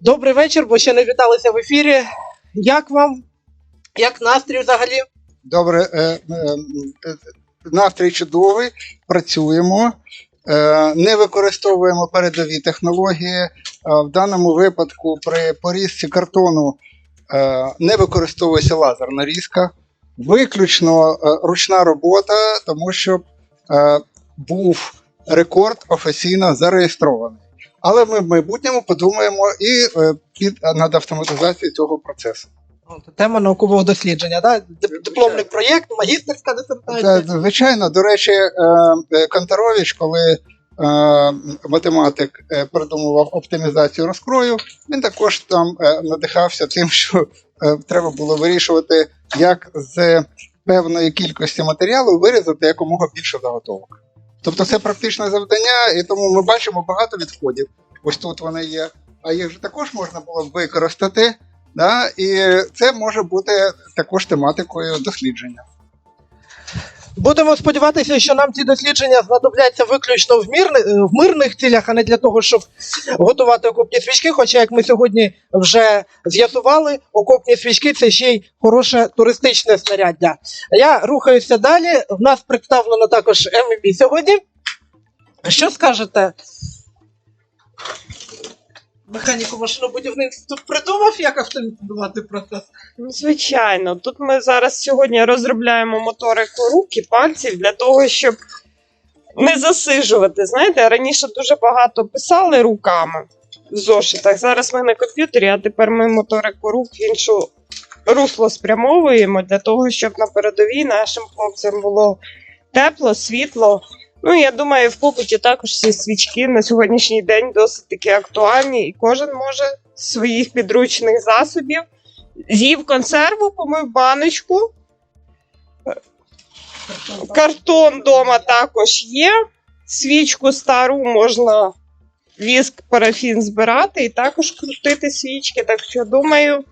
Добрий вечір, бо ще не віталися в ефірі. Як вам? Як настрій взагалі? Добре, е, е, е, настрій чудовий, працюємо, е, не використовуємо передові технології. В даному випадку при порізці картону е, не використовується лазерна різка, виключно ручна робота, тому що був рекорд офіційно зареєстрований. Але ми в майбутньому подумаємо і е, під над автоматизацією цього процесу. Тема наукового дослідження, да? Дип- дипломний проєкт, магістерська дисертація. Це, звичайно, до речі, е, е, коли е, математик придумував оптимізацію розкрою, він також там надихався тим, що треба було вирішувати, як з певної кількості матеріалу вирізати якомога більше заготовок. Тобто це практичне завдання, і тому ми бачимо багато відходів. Ось тут вони є. А їх же також можна було б використати. Да? І це може бути також тематикою дослідження. Будемо сподіватися, що нам ці дослідження знадобляться виключно в, мірни, в мирних цілях, а не для того, щоб готувати окопні свічки. Хоча, як ми сьогодні вже з'ясували, окопні свічки це ще й хороше туристичне снаряддя. Я рухаюся далі. В нас представлено також ММІ сьогодні. Що скажете? Механіку машинобудівництва придумав, як автоматизувати процес? Ну, Звичайно, тут ми зараз сьогодні розробляємо моторику рук і пальців для того, щоб не засижувати. Знаєте, раніше дуже багато писали руками в зошитах. Зараз ми на комп'ютері, а тепер ми моторику рук в іншу русло спрямовуємо для того, щоб на передовій нашим хлопцям було тепло, світло. Ну, я думаю, в побуті також ці свічки на сьогоднішній день досить таки актуальні, і кожен може своїх підручних засобів з'їв консерву, помив баночку. Картон вдома також є. Свічку стару можна віск, парафін збирати і також крутити свічки. Так що думаю,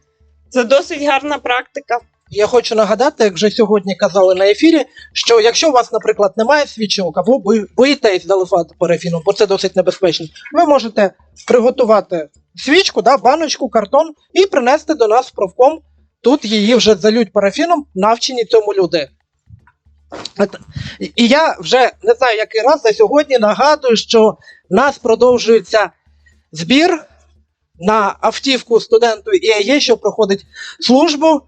це досить гарна практика. Я хочу нагадати, як вже сьогодні казали на ефірі, що якщо у вас, наприклад, немає свічок, або ви боїтесь заливати парафіном, бо це досить небезпечно, ви можете приготувати свічку, да, баночку, картон і принести до нас в профком. Тут її вже залють парафіном, навчені цьому люди. І я вже не знаю, який раз за сьогодні нагадую, що в нас продовжується збір на автівку студенту ІАЄ, що проходить службу.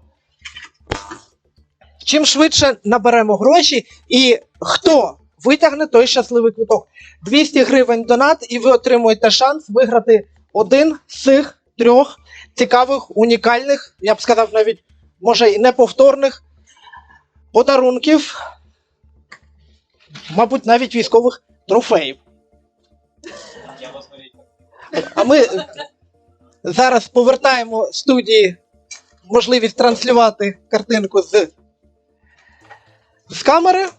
Чим швидше наберемо гроші, і хто витягне той щасливий квиток. 200 гривень донат, і ви отримуєте шанс виграти один з цих трьох цікавих, унікальних, я б сказав, навіть може і неповторних подарунків, мабуть, навіть військових трофеїв. А ми зараз повертаємо студії можливість транслювати картинку з, з камери.